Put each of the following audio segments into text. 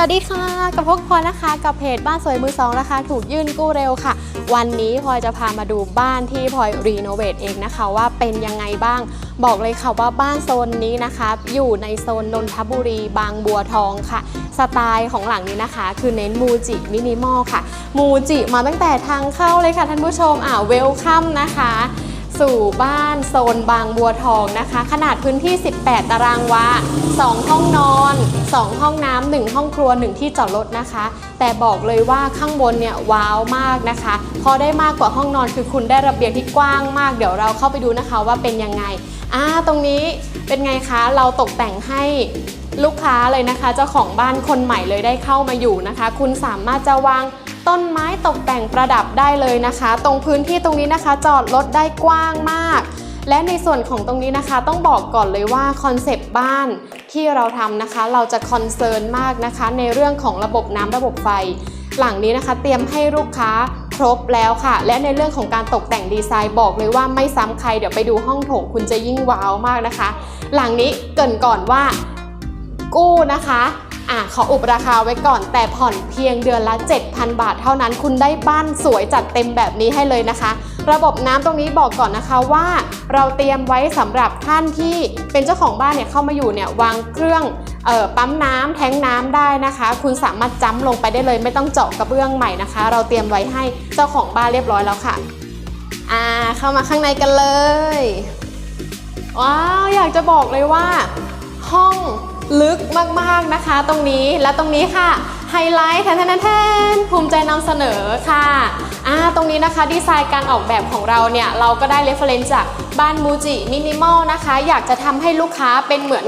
สวัสดีค่ะ กับพวกพลอยนะคะกับเพจบ้านสวยมือสองราคาถูกยื่นกู้เร็วค่ะ วันนี้พลอยจะพามาดูบ้านที่พลอยรีโนเวทเองนะคะว่าเป็นยังไงบ้าง บอกเลยค่ะว่าบ้านโซนนี้นะคะอยู่ในโซนนนทบุรีบางบัวทองค่ะ สไตล์ของหลังนี้นะคะ คือเน้นมูจิมินิมอลค่ะ มูจิมาตั้งแต่ทางเข้าเลยค่ะท่านผู้ชมอ่าเวลคัมนะคะ สู่บ้านโซนบางบัวทองนะคะ ขนาดพื้นที่ 18 ตารางวา 2 ห้องนอน 2 ห้องน้ำ1ห้องครัว 1 ที่จอดรถนะคะ แต่บอกเลยว่าข้างบนเนี่ยว้าวมากนะคะ พอได้มากกว่าห้องนอนคือคุณได้ระเบียงที่กว้างมาก เดี๋ยวเราเข้าไปดูนะคะว่าเป็นยังไงอ่าตรงนี้เป็นไงคะ เราตกแต่งให้ลูกค้าเลยนะคะ เจ้าของบ้านคนใหม่เลยได้เข้ามาอยู่นะคะ คุณสามารถจะวาง ต้นไม้ตกแต่งประดับได้เลยนะคะ ตรงพื้นที่ตรงนี้นะคะ จอดรถได้กว้างมาก และในส่วนของตรงนี้นะคะ ต้องบอกก่อนเลยว่าคอนเซปต์บ้านที่เราทำนะคะ เราจะคอนเซิร์นมากนะคะ ในเรื่องของระบบน้ำระบบไฟ หลังนี้นะคะ เตรียมให้ลูกค้าครบแล้วค่ะ และในเรื่องของการตกแต่งดีไซน์บอกเลยว่าไม่ซ้ำใครเดี๋ยวไปดูห้องโถงคุณจะยิ่งว้าวมากนะคะ หลังนี้เกินก่อนว่ากู้นะคะ อะขออุบราคาไว้ก่อนแต่ผ่อนเพียงเดือนละ 7,000 บาทเท่านั้นคุณได้บ้านสวยจัดเต็มแบบนี้ให้เลยนะคะ ระบบน้ำตรงนี้บอกก่อนนะคะว่า เราเตรียมไว้สำหรับท่านที่เป็นเจ้าของบ้านเนี่ยเข้ามาอยู่เนี่ยวางเครื่องออปั๊มน้ำแทงน้ำได้นะคะ คุณสามารถจ้ำลงไปได้เลย ไม่ต้องเจาะกระเบื้องใหม่นะคะ เราเตรียมไว้ให้เจ้าของบ้านเรียบร้อยแล้วค่ะอ่าเข้ามาข้างในกันเลยว้าวอยากจะบอกเลยว่า ห้อง ลึกมากๆนะคะ ตรงนี้และตรงนี้ค่ะไฮไลท์แทนแทนแทนภูมิใจนำเสนอค่ะอ่าตรงนี้นะคะดีไซน์การออกแบบของเราเนี่ย เราก็ได้เรฟเฟรนซ์จากบ้านมูจิมินิมอลนะคะ อยากจะทำให้ลูกค้าเป็นเหมือน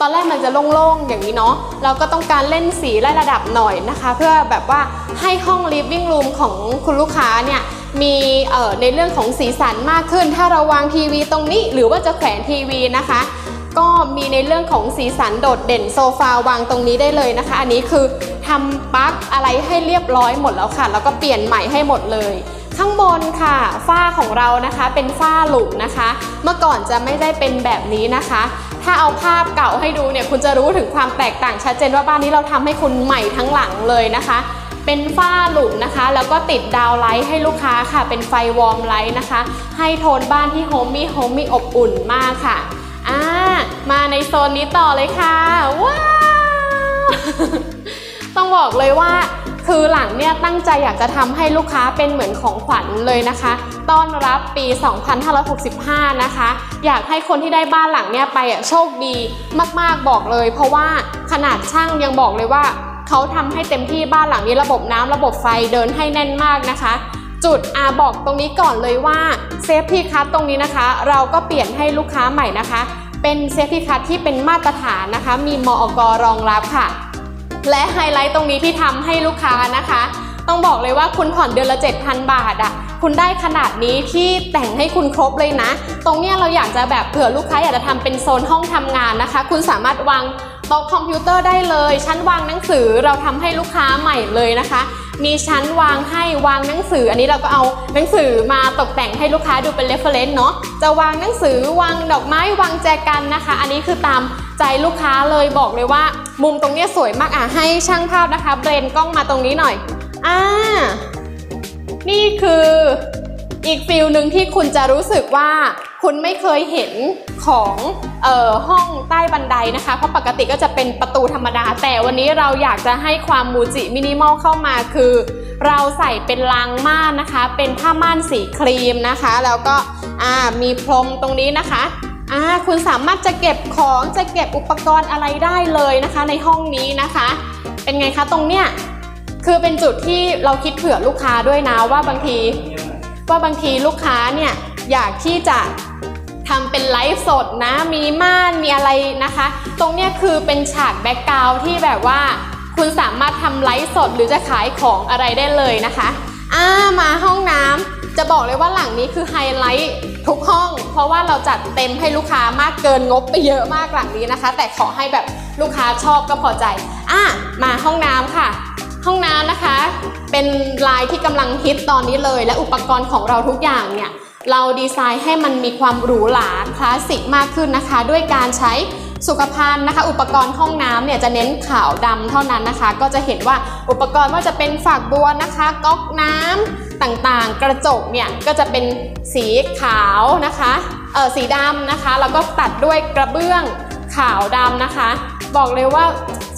ตอนแรกมันจะโล่งๆ อย่างนี้เนาะ เราก็ต้องการเล่นสีไล่ระดับหน่อยนะคะ เพื่อแบบว่าให้ห้อง living room ของคุณลูกค้าเนี่ยมีเอ่อในเรื่องของสีสันมากขึ้น ถ้าเราวางทีวีตรงนี้หรือว่าจะแขวนทีวีนะคะ ก็มีในเรื่องของสีสันโดดเด่นโซฟาวางตรงนี้ได้เลยนะคะ อันนี้คือทำปลั๊กอะไรให้เรียบร้อยหมดแล้วค่ะ แล้วก็เปลี่ยนใหม่ให้หมดเลย ข้างบนค่ะฝ้าของเรานะคะเป็นฝ้าหลุมนะคะ เมื่อก่อนจะไม่ได้เป็นแบบนี้นะคะ ถ้าเอาภาพเก่าให้ดูเนี่ยคุณจะรู้ถึงความแตกต่างชัดเจนว่าบ้านนี้เราทำให้คุณใหม่ทั้งหลังเลยนะคะเป็นฝ้าหลุมนะคะ แล้วก็ติดดาวไลท์ให้ลูกค้าค่ะ เป็นไฟวอร์มไลท์นะคะ ให้โทนบ้านที่โฮมมี่โฮมมี่อบอุ่นมากค่ะ มาในโซนนี้ต่อเลยค่ะ ว้าว ต้องบอกเลยว่าคือหลังเนี่ยตั้งใจอยากจะทำให้ลูกค้าเป็นเหมือนของขวัญเลยนะคะ ต้อนรับปี 2565 นะคะ อยากให้คนที่ได้บ้านหลังเนี่ยไปอะโชคดีมากๆบอกเลย เพราะว่าขนาดช่างยังบอกเลยว่า เขาทำให้เต็มที่บ้านหลังนี้ระบบน้ำระบบไฟเดินให้แน่นมากนะคะจุดอาบอกตรงนี้ก่อนเลยว่าเซฟตี้คัทตรงนี้นะคะ เราก็เปลี่ยนให้ลูกค้าใหม่นะคะ เป็นเซฟตี้คัทที่เป็นมาตรฐานนะคะ มีมอกรองรับค่ะ และไฮไลท์ตรงนี้ที่ทำให้ลูกค้านะคะ ต้องบอกเลยว่าคุณผ่อนเดือนละ 7,000 บาทอะคุณได้ขนาดนี้ที่แต่งให้คุณครบเลยนะ ตรงเนี้ยเราอยากจะแบบเผื่อลูกค้าอยากจะทำเป็นโซนห้องทำงานนะคะ คุณสามารถวาง โต๊ะคอมพิวเตอร์ได้เลย ชั้นวางหนังสือเราทำให้ลูกค้าใหม่เลยนะคะ มีชั้นวางให้วางหนังสือ อันนี้เราก็เอาหนังสือมาตกแต่งให้ลูกค้าดูเป็นเรฟเฟรนซ์เนาะจะวางหนังสือวางดอกไม้วางแจกันนะคะ อันนี้คือตามใจลูกค้าเลยบอกเลยว่า มุมตรงนี้สวยมากอะให้ช่างภาพนะคะเบรนกล้องมาตรงนี้หน่อยอ่านี่คืออีกฟิลหนึ่งที่คุณจะรู้สึกว่า คุณไม่เคยเห็นของออห้องใต้บันไดนะคะ เพราะปกติก็จะเป็นประตูธรรมดา แต่วันนี้เราอยากจะให้ความมูจิมินิมอลเข้ามาคือ เราใส่เป็นลางม่านนะคะ เป็นผ้าม่านสีครีมนะคะ แล้วก็มีพรมตรงนี้นะคะอ่าคุณสามารถจะเก็บของจะเก็บอุปกรณ์อะไรได้เลยนะคะ ในห้องนี้นะคะ เป็นไงคะตรงเนี้ยคือเป็นจุดที่เราคิดเผื่อลูกค้าด้วยนะว่าบางที ว่าบางทีลูกค้าเนี่ย อยากที่จะทำเป็นไลฟ์สดนะ มีม่าน มีอะไรนะคะ ตรงเนี้ยคือเป็นฉากแบ็กกราวที่แบบว่า คุณสามารถทำไลฟ์สดหรือจะขายของอะไรได้เลยนะคะอ่ามาห้องน้ำจะบอกเลยว่าหลังนี้คือไฮไลท์ทุกห้อง เพราะว่าเราจัดเต็มให้ลูกค้ามากเกินงบไปเยอะมากหลังนี้นะคะ แต่ขอให้แบบลูกค้าชอบก็พอใจอะมาห้องน้ำค่ะ ห้องน้ำนะคะ เป็นลายที่กำลังฮิตตอนนี้เลย และอุปกรณ์ของเราทุกอย่างเนี่ย เราดีไซน์ให้มันมีความหรูหราคลาสสิกมากขึ้นนะคะ ด้วยการใช้สุขภัณฑ์นะคะ อุปกรณ์ห้องน้ำเนี่ยจะเน้นขาวดำเท่านั้นนะคะ ก็จะเห็นว่าอุปกรณ์ว่าจะเป็นฝักบัวนะคะ ก๊อกน้ำต่างๆ กระจกเนี่ยก็จะเป็นสีขาวนะคะเออสีดำนะคะ แล้วก็ตัดด้วยกระเบื้องขาวดำนะคะ บอกเลยว่า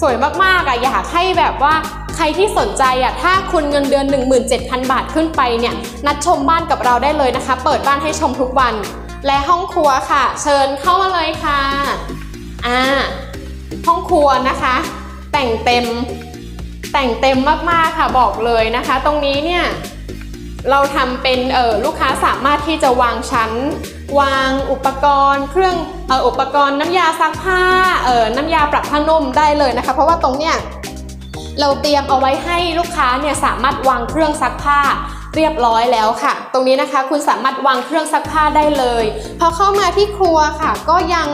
สวยมากๆอะอยากให้แบบว่า รที่สนใจอะถ้าคุณเงินเดือน 17,000 บาทขึ้นไปเนี่ยนัดชมบ้านกับเราได้เลยนะคะ เปิดบ้านให้ชมทุกวัน และห้องครัวค่ะ เชิญเข้ามาเลยค่ะอ่าห้องครัวนะคะ แต่งเต็มแต่งเต็มมากๆค่ะบอกเลยนะคะ ตรงนี้เนี่ยเราทำเป็นเออลูกค้าสามารถที่จะวางชั้น วางอุปกรณ์เครื่องเอออุปกรณ์น้ำยาซักผ้าเออน้ำยาปรับผ้านุ่มได้เลยนะคะ เพราะว่าตรงเนี้ย เราเตรียมเอาไว้ให้ลูกค้าเนี่ยสามารถวางเครื่องซักผ้าเรียบร้อยแล้วค่ะ ตรงนี้นะคะคุณสามารถวางเครื่องซักผ้าได้เลยพอเข้ามาที่ครัวค่ะ ก็ยัง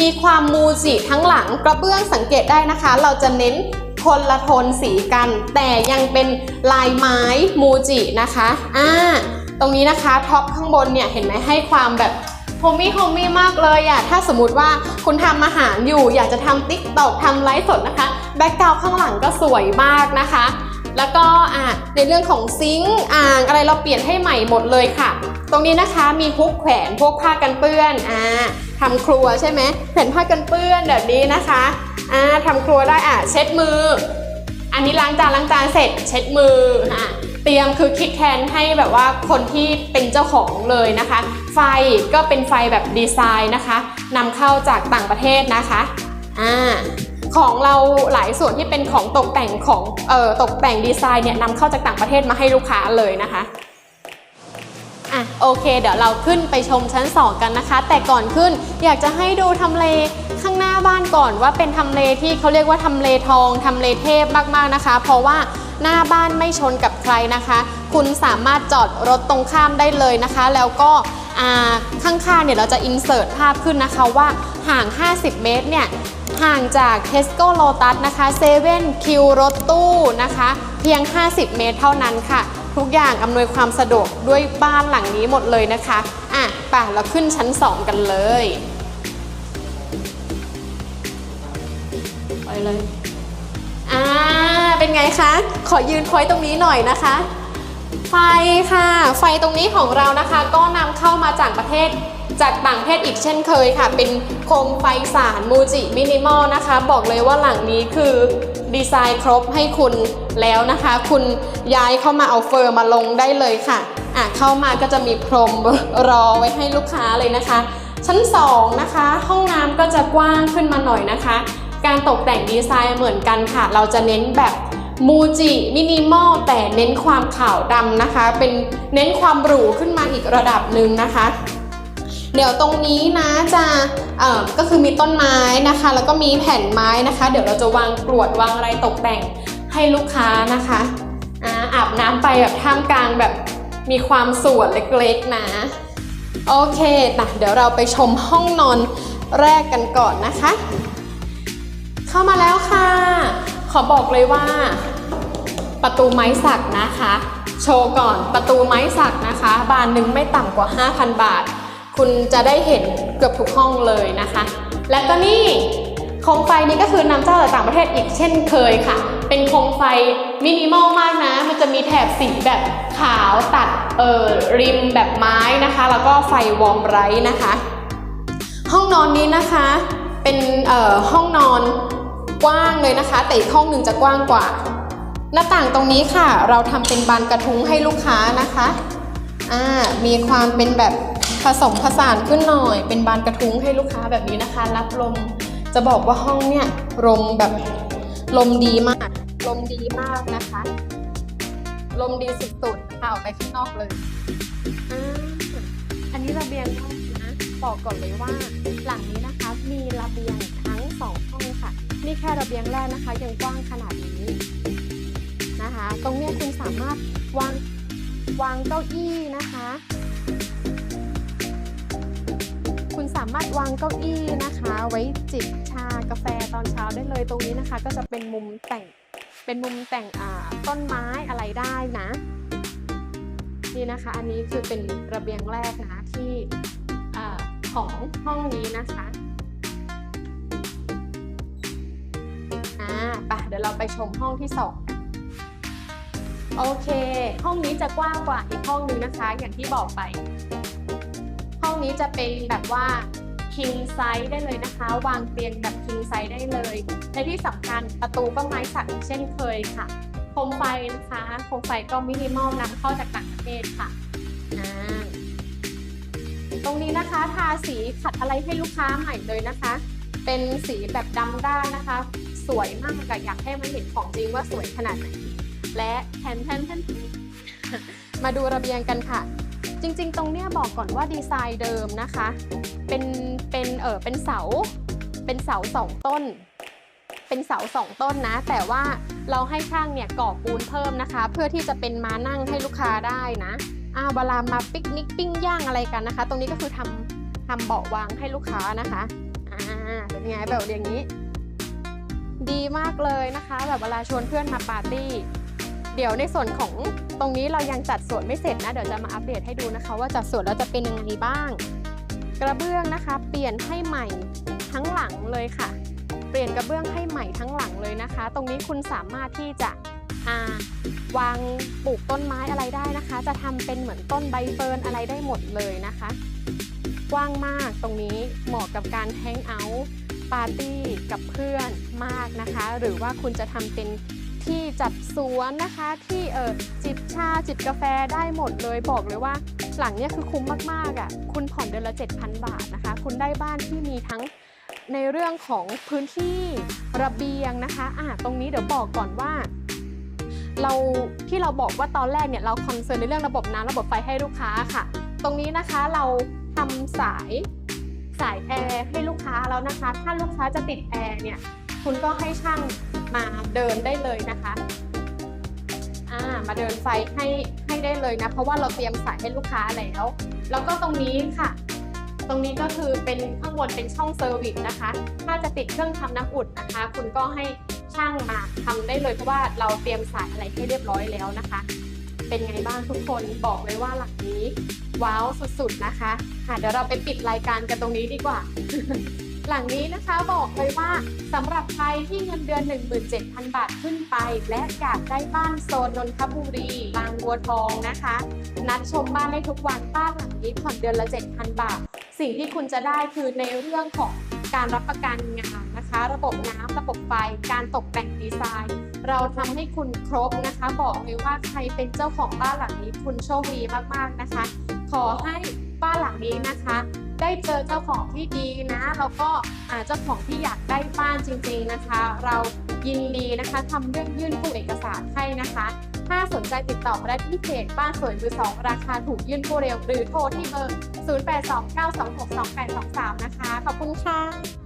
มีความมูจิทั้งหลังกระเบื้องสังเกตได้นะคะ เราจะเน้นคนละโทนสีกัน แต่ยังเป็นลายไม้มูจินะคะอ่าตรงนี้นะคะท็อปข้างบนเนี่ยเห็นไหมให้ความแบบ โฮมี่โฮมี่มากเลยอะถ้าสมมติว่าคุณทำอาหารอยู่ อยากจะทำติ๊กตอกทำไลฟ์สดนะคะแบ็กกราวข้างหลังก็สวยมากนะคะ แล้วก็อะในเรื่องของซิงค์อ่างอะไรเราเปลี่ยนให้ใหม่หมดเลยค่ะ ตรงนี้นะคะมีฮุกแขวนพวกผ้ากันเปื้อนอ่าทำครัวใช่ไหมแผ่นผ้ากันเปื้อนแบบนี้นะคะอ่าทำครัวได้อะเช็ดมือ อันนี้ล้างจานล้างจานเสร็จเช็ดมืออะ เตรียมคือคิดแทนให้แบบว่าคนที่เป็นเจ้าของเลยนะคะ ไฟก็เป็นไฟแบบดีไซน์นะคะนำเข้าจากต่างประเทศนะคะอ่าของเราหลายส่วนที่เป็นของตกแต่งของเอ่อตกแต่งดีไซน์เนี่ยนำเข้าจากต่างประเทศมาให้ลูกค้าเลยนะคะอะโอเค เดี๋ยวเราขึ้นไปชมชั้น 2 กันนะคะ แต่ก่อนขึ้นอยากจะให้ดูทำเลข้างหน้าบ้านก่อนว่าเป็นทำเลที่เขาเรียกว่าทำเลทองทำเลเทพมากๆนะคะ เพราะว่า หน้าบ้านไม่ชนกับใครนะคะ คุณสามารถจอดรถตรงข้ามได้เลยนะคะ แล้วก็อ่าข้างๆเนี่ยเราจะอินเสิร์ตภาพขึ้นนะคะว่าห่าง 50 เมตรเนี่ยห่างจาก Tesco Lotus นะคะ7 Q รถตู้นะคะ เพียง 50 เมตรเท่านั้นค่ะ ทุกอย่างอำนวยความสะดวกด้วยบ้านหลังนี้หมดเลยนะคะอะไป่ะเราขึ้นชั้น 2 กันเลยไปเลยอ่าเป็น คะ ขอยืนพอยตรงนี้หน่อยนะคะ ไฟค่ะ ไฟตรงนี้ของเรานะคะ ก็นำเข้ามาจากประเทศจากต่างประเทศอีกเช่นเคยค่ะ เป็นโคมไฟสารมูจิมินิมอลนะคะ บอกเลยว่าหลังนี้คือดีไซน์ครบให้คุณแล้วนะคะ คุณย้ายเข้ามาเอาเฟอร์มาลงได้เลยค่ะอะ เข้ามาก็จะมีพรมรอไว้ให้ลูกค้าเลยนะคะ ชั้น 2 นะคะ ห้องน้ำก็จะกว้างขึ้นมาหน่อยนะคะ การตกแต่งดีไซน์เหมือนกันค่ะ เราจะเน้นแบบ มูจิมินิมอลแต่เน้นความขาวดำนะคะ เป็นเน้นความหรูขึ้นมาอีกระดับหนึ่งนะคะ เดี๋ยวตรงนี้นะจะเอ่อก็คือมีต้นไม้นะคะ แล้วก็มีแผ่นไม้นะคะ เดี๋ยวเราจะวางกรวดวางอะไรตกแต่งให้ลูกค้านะคะอ่าอาบน้ำไปแบบท่ามกลางแบบมีความสวยเล็กๆนะ โอเคนะเดี๋ยวเราไปชมห้องนอนแรกกันก่อนนะคะ เข้ามาแล้วค่ะ ขอบอกเลยว่า ประตูไม้สักนะคะ โชว์ก่อนประตูไม้สักนะคะ บานหนึ่งไม่ต่ำกว่า 5,000 บาท คุณจะได้เห็นเกือบทุกห้องเลยนะคะ และก็นี่โคมไฟนี้ก็คือนำเข้าจากต่างประเทศอีกเช่นเคยค่ะ เป็นโคมไฟมินิมอลมากนะ มันจะมีแถบสีแบบขาวตัดเอ่อริมแบบไม้นะคะ แล้วก็ไฟวอร์มไรท์นะคะ ห้องนอนนี้นะคะเป็นเอ่อห้องนอน กว้างเลยนะคะ แต่อีกห้องหนึ่งจะกว้างกว่า หน้าต่างตรงนี้ค่ะ เราทำเป็นบานกระทุ้งให้ลูกค้านะคะอ่ามีความเป็นแบบผสมผสานขึ้นหน่อย เป็นบานกระทุ้งให้ลูกค้าแบบนี้นะคะ รับลมจะบอกว่าห้องเนี่ยลมแบบลมดีมาก ลมดีมากนะคะ ลมดีสุดๆค่ะออกไปข้างนอกเลยอันนี้ระเบียงห้องนะบอกก่อนเลยว่าหลังนี้นะคะมีระเบียงทั้งสองห้องค่ะ นี่แค่ระเบียงแรกนะคะ ยังกว้างขนาดนี้นะคะ ตรงนี้คุณสามารถวางวางเก้าอี้นะคะ คุณสามารถวางเก้าอี้นะคะ ไว้จิบชากาแฟตอนเช้าได้เลยตรงนี้นะคะ ก็จะเป็นมุมแต่งเป็นมุมแต่งต้นไม้อะไรได้นะนี่นะคะ อันนี้คือเป็นระเบียงแรกนะที่ของห้องนี้นะคะ ไปเดี๋ยวเราไปชมห้องที่สองโอเค ห้องนี้จะกว้างกว่าอีกห้องนึงนะคะ อย่างที่บอกไป ห้องนี้จะเป็นแบบว่า king size ได้เลยนะคะ วางเตียงแบบ king size ได้เลย และที่สำคัญประตูก็ไม้สักอีกเช่นเคยค่ะโคมไฟนะคะโคมไฟก็มินิมอลนำเข้าจากต่างประเทศค่ะตรงนี้นะคะทาสีขัดอะไรให้ลูกค้าใหม่เลยนะคะ เป็นสีแบบดำด้านนะคะ สวยมากอะอยากให้มันเห็นของจริงว่าสวยขนาดไหน และแทนแทนแทนมาดูระเบียงกันค่ะ จริงๆ ตรงเนี้ยบอกก่อนว่าดีไซน์เดิมนะคะ เป็นเป็นเออเป็นเสา เป็นเสาสองต้น เป็นเสาสองต้นนะ แต่ว่าเราให้ช่างเนี่ยก่อปูนเพิ่มนะคะ เพื่อที่จะเป็นมานั่งให้ลูกค้าได้นะอ่าเวลามาปิกนิกปิ้งย่างอะไรกันนะคะ ตรงนี้ก็คือทำทำเบาะวางให้ลูกค้านะคะอ่าเป็นไงแบบอย่างนี้ ดีมากเลยนะคะ แบบเวลาชวนเพื่อนมาปาร์ตี้ เดี๋ยวในส่วนของตรงนี้เรายังจัดสวนไม่เสร็จนะ เดี๋ยวจะมาอัปเดตให้ดูนะคะ ว่าจัดสวนแล้วจะเป็นยังไงบ้าง กระเบื้องนะคะ เปลี่ยนให้ใหม่ทั้งหลังเลยค่ะ เปลี่ยนกระเบื้องให้ใหม่ทั้งหลังเลยนะคะ ตรงนี้คุณสามารถที่จะาวางปลูกต้นไม้อะไรได้นะคะ จะทำเป็นเหมือนต้นใบเฟิร์นอะไรได้หมดเลยนะคะ กว้างมากตรงนี้เหมาะกับการแฮงเอาท์ ปาร์ตี้กับเพื่อนมากนะคะ หรือว่าคุณจะทำเป็นที่จัดสวนนะคะที่เออจิบชาจิบกาแฟได้หมดเลยบอกเลยว่า หลังเนี้ยคือคุ้มมากๆอะคุณผ่อนเดือนละ 7,000 บาทนะคะ คุณได้บ้านที่มีทั้งในเรื่องของพื้นที่ระเบียงนะคะอะตรงนี้เดี๋ยวบอกก่อนว่า เราที่เราบอกว่าตอนแรกเนี่ยเราคอนเซิร์นในเรื่องระบบน้ำระบบไฟให้ลูกค้าค่ะ ตรงนี้นะคะเราทำสาย สายแอร์ให้ลูกค้าแล้วนะคะ ถ้าลูกค้าจะติดแอร์เนี่ย คุณก็ให้ช่างมาเดินได้เลยนะคะอ่ามาเดินไฟให้ให้ได้เลยนะ เพราะว่าเราเตรียมสายให้ลูกค้าแล้ว แล้วก็ตรงนี้ค่ะ ตรงนี้ก็คือเป็นข้างบนเป็นช่องเซอร์วิสนะคะ ถ้าจะติดเครื่องทำน้ำอุ่นนะคะ คุณก็ให้ช่างมาทำได้เลยเพราะว่าเราเตรียมสายอะไรให้เรียบร้อยแล้วนะคะ เป็นไงบ้างทุกคนบอกเลยว่าหลังนี้ว้าวสุดๆนะคะ อะเดี๋ยวเราไปปิดรายการกันตรงนี้ดีกว่า หลังนี้นะคะบอกเลยว่าสำหรับใครที่เงินเดือน 17,000 บาทขึ้นไป และอยากได้บ้านโซนนนทบุรีบางบัวทองนะคะ นัดชมบ้านได้ทุกวันบ้านหลังนี้ผ่อนเดือนละ 7,000 บาท สิ่งที่คุณจะได้คือในเรื่องของการรับประกันงานนะคะ ระบบน้ำระบบไฟการตกแต่งดีไซน์ เราทำให้คุณครบนะคะ บอกเลยว่าใครเป็นเจ้าของบ้านหลังนี้คุณโชคดีมากๆนะคะ ขอให้ บ้านหลังนี้นะคะ ได้เจอเจ้าของที่ดีนะแล้วก็เจ้าของที่อยากได้บ้านจริงๆนะคะ เรายินดีนะคะทำเรื่องยื่นกู้เอกสารให้นะคะ ถ้าสนใจติดต่อมาได้ที่เพจบ้านสวยมือสองราคาถูกยื่นกู้เร็ว หรือโทรที่เบอร์ 0829262823 นะคะ ขอบคุณค่ะ